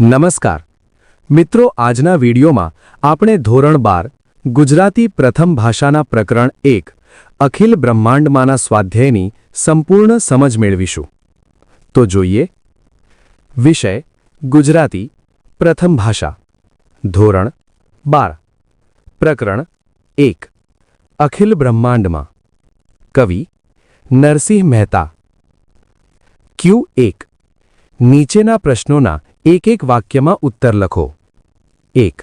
નમસ્કાર. મિત્રો, આજના વિડીયોમાં આપણે ધોરણ બાર, ગુજરાતી પ્રથમ ભાષાના પ્રકરણ એક, અખિલ બ્રહ્માંડમાંના સ્વાધ્યાયની સંપૂર્ણ સમજ મેળવીશું. તો જોઈએ. વિષય, ગુજરાતી, પ્રથમ ભાષા. ધોરણ બાર, પ્રકરણ એક, અખિલ બ્રહ્માંડમાં. કવિ નરસિંહ મહેતા. ક્યુ એક. નીચેના પ્રશ્નોના એક એક વાક્યમાં ઉત્તર લખો. એક.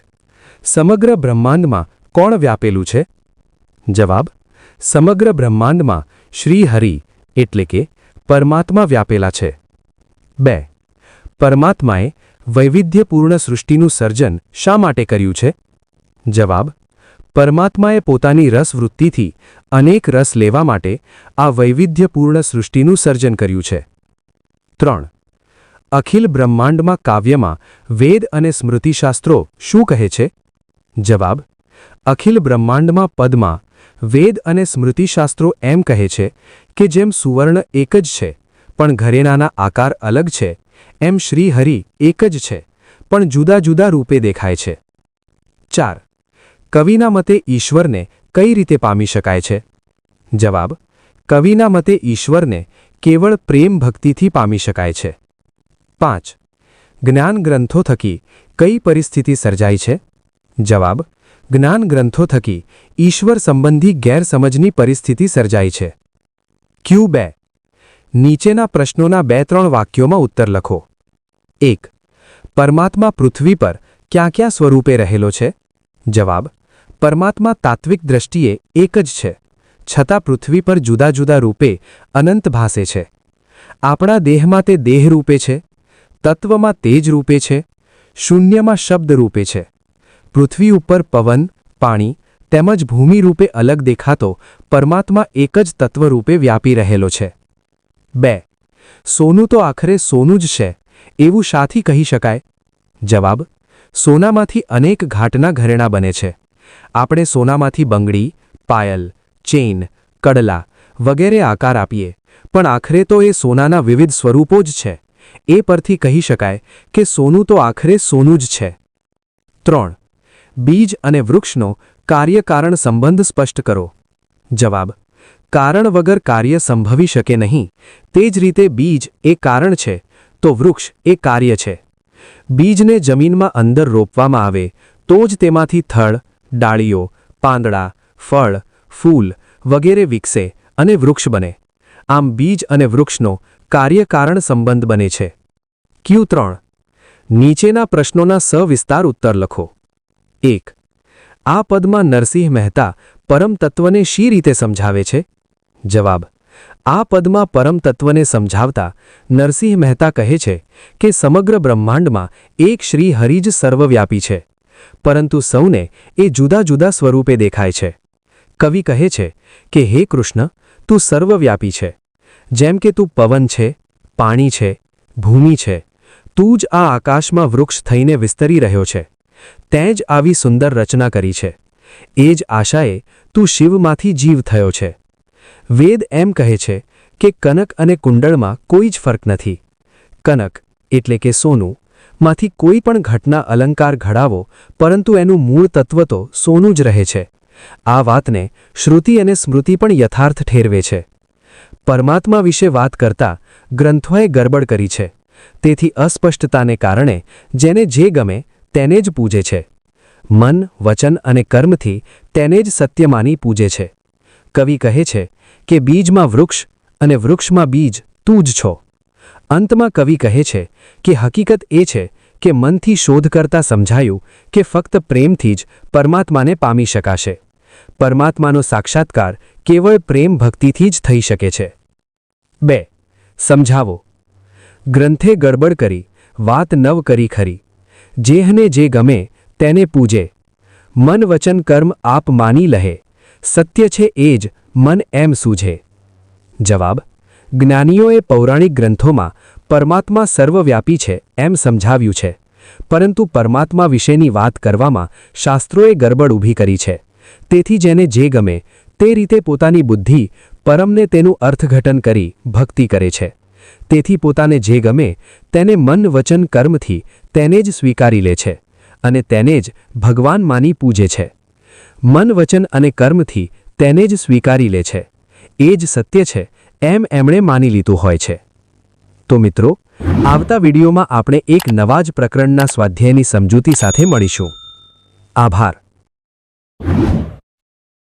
સમગ્ર બ્રહ્માંડમાં કોણ વ્યાપેલું છે? જવાબ. સમગ્ર બ્રહ્માંડમાં શ્રી હરિ એટલે કે પરમાત્મા વ્યાપેલા છે. બે. પરમાત્માએ વૈવિધ્યપૂર્ણ સૃષ્ટિનું સર્જન શા માટે કર્યું છે? જવાબ. પરમાત્માએ પોતાની રસવૃત્તિથી અનેક રસ લેવા માટે આ વૈવિધ્યપૂર્ણ સૃષ્ટિનું સર્જન કર્યું છે. ત્રણ. અખિલ બ્રહ્માંડમાં કાવ્યમાં વેદ અને સ્મૃતિશાસ્ત્રો શું કહે છે? જવાબ, અખિલ બ્રહ્માંડમાં પદમાં વેદ અને સ્મૃતિશાસ્ત્રો એમ કહે છે કે જેમ સુવર્ણ એક જ છે, પણ ઘરેણાના આકાર અલગ છે, એમ શ્રીહરિ એક જ છે, પણ જુદા જુદા રૂપે દેખાય છે. ચાર. કવિના મતે ઈશ્વરને કઈ રીતે પામી શકાય છે? જવાબ, કવિના મતે ઈશ્વરને કેવળ પ્રેમ ભક્તિથી પામી શકાય છે. પાંચ, જ્ઞાન ગ્રંથો થકી કઈ પરિસ્થિતિ સર્જાય છે? જવાબ, જ્ઞાન ગ્રંથો થકી ઈશ્વર સંબંધી ગેરસમજની પરિસ્થિતિ સર્જાય છે. ક્યુ બે, નીચેના પ્રશ્નોના બે ત્રણ વાક્યોમાં ઉત્તર લખો. એક, પરમાત્મા પૃથ્વી પર ક્યાં ક્યાં સ્વરૂપે રહેલો છે? જવાબ પરમાત્મા તાત્વિક દ્રષ્ટિએ એક જ છે, છતાં પૃથ્વી પર જુદા જુદા રૂપે અનંત ભાસે છે. આપણા દેહમાં તે દેહ રૂપે છે, તત્વમાં તેજ રૂપે છે, શૂન્યમાં શબ્દ રૂપે છે. પૃથ્વી ઉપર પવન, પાણી, તેમજ ભૂમિ રૂપે અલગ દેખાતો પરમાત્મા એક જ તત્વ રૂપે વ્યાપી રહેલો છે. બે. સોનું તો આખરે સોનું જ છે, એવું શાથી કહી શકાય? જવાબ, સોનામાંથી અનેક ઘાટના ઘરેણાં બને છે. આપણે સોનામાંથી બંગડી, પાયલ, ચેઇન, કડલા વગેરે આકાર આપીએ. પણ આખરે તો એ સોનાના વિવિધ સ્વરૂપો જ છે. એ પરથી કહી શકાય કે સોનું તો આખરે સોનું જ છે. ત્રણ. બીજ અને વૃક્ષનો કાર્યકારણ સંબંધ સ્પષ્ટ કરો. જવાબ. કારણ વગર કાર્ય સંભવી શકે નહીં. તે જ રીતે બીજ એ કારણ છે, તો વૃક્ષ એ કાર્ય છે. બીજને જમીનમાં અંદર રોપવામાં આવે, તો જ તેમાંથી થળ ડાળીઓ, પાંદડા, ફળ, ફૂલ વગેરે વિકસે અને વૃક્ષ બને. આમ બીજ અને વૃક્ષનો કાર્યકારણ સંબંધ બને છે. ક્યુ ત્રણ. નીચેના પ્રશ્નોના સવિસ્તાર ઉત્તર લખો. એક. આ પદમાં નરસિંહ મહેતા પરમતત્વને શી રીતે સમજાવે છે? જવાબ. આ પદમાં પરમતત્વને સમજાવતા નરસિંહ મહેતા કહે છે કે સમગ્ર બ્રહ્માંડમાં એક શ્રી હરિ જ સર્વવ્યાપી છે. પરંતુ સૌને એ જુદા જુદા સ્વરૂપે દેખાય છે. કવિ કહે છે કે, હે કૃષ્ણ, તું સર્વવ્યાપી છે. જેમ કે તું પવન છે, પાણી છે, ભૂમિ છે, તું જ આ આકાશમાં વૃક્ષ થઈને વિસ્તરી રહ્યો છે. તે જ આવી સુંદર રચના કરી છે. એ જ આશાએ તું શિવમાંથી જીવ થયો છે. વેદ એમ કહે છે કે, કનક અને કુંડળમાં કોઈ જ ફર્ક નથી. કનક એટલે કે સોનું માંથી કોઈ પણ ઘટના અલંકાર ઘડાવો, પરંતુ એનું મૂળ તત્વ તો સોનું જ રહે છે. આ વાતને શ્રુતિ અને સ્મૃતિ પણ યથાર્થ ઠેરવે છે. પરમાત્મા વિશે વાત કરતા ગ્રંથોએ ગરબડ કરી છે. તેથી અસ્પષ્ટતાને કારણે જેને જે ગમે તેને જ પૂજે છે. મન, વચન અને કર્મથી તેને જ સત્ય માની પૂજે છે. કવિ કહે છે કે બીજમાં વૃક્ષ અને વૃક્ષમાં બીજ તું જ છો. અંતમાં કવિ કહે છે કે હકીકત એ છે કે મનથી શોધ કરતા સમજાયું કે ફક્ત પ્રેમથી જ પરમાત્માને પામી શકાશે. પરમાત્માનો સાક્ષાત્કાર કેવળ પ્રેમ ભક્તિથી જ થઈ શકે છે. બે, સમજાવો. ગ્રંથે ગડબડ કરી, વાત નવ કરી ખરી. જેહને જે ગમે તેને પૂજે. મન વચન કર્મ આપ માની લહે. સત્ય છે એ જ મન એમ સૂઝે. જવાબ જ્ઞાનીઓએ પૌરાણિક ગ્રંથોમાં પરમાત્મા સર્વવ્યાપી છે એમ સમજાવ્યું છે. પરંતુ પરમાત્મા વિશેની વાત કરવામાં શાસ્ત્રોએ ગરબડ ઊભી કરી છે. તેથી જેને જે ગમે તે રીતે પોતાની બુદ્ધિ પરમને તેનું અર્થઘટન કરી ભક્તિ કરે છે. તેથી પોતાને જે ગમે તેને મન વચન કર્મથી તેને જ સ્વીકારી લે છે અને તેને જ ભગવાન માની પૂજે છે. મન વચન અને કર્મથી તેને જ સ્વીકારી લે છે. એ જ સત્ય છે એમ એમણે માની લીધું હોય છે. તો મિત્રો, આવતા વિડીયોમાં આપણે એક નવા જ પ્રકરણના સ્વાધ્યાયની સમજૂતી સાથે મળીશું. આભાર.